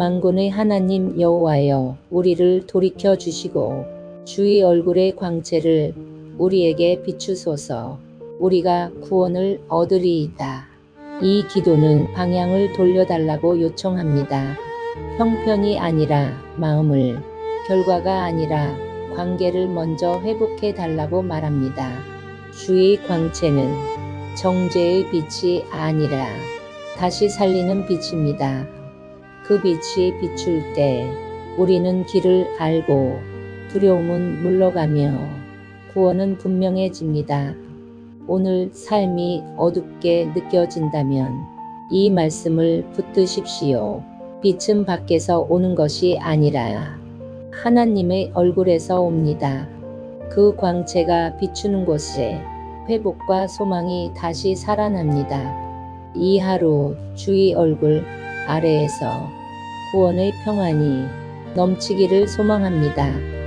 만군의 하나님 여호와여 우리를 돌이켜 주시고 주의 얼굴의 광채를 우리에게 비추소서 우리가 구원을 얻으리이다. 이 기도는 방향을 돌려달라고 요청합니다. 형편이 아니라 마음을, 결과가 아니라 관계를 먼저 회복해 달라고 말합니다. 주의 광채는 정죄의 빛이 아니라 다시 살리는 빛입니다. 그 빛이 비출 때 우리는 길을 알고 두려움은 물러가며 구원은 분명해집니다. 오늘 삶이 어둡게 느껴진다면 이 말씀을 붙드십시오. 빛은 밖에서 오는 것이 아니라 하나님의 얼굴에서 옵니다. 그 광채가 비추는 곳에 회복과 소망이 다시 살아납니다. 이 하루 주의 얼굴 아래에서 구원의 평안이 넘치기를 소망합니다.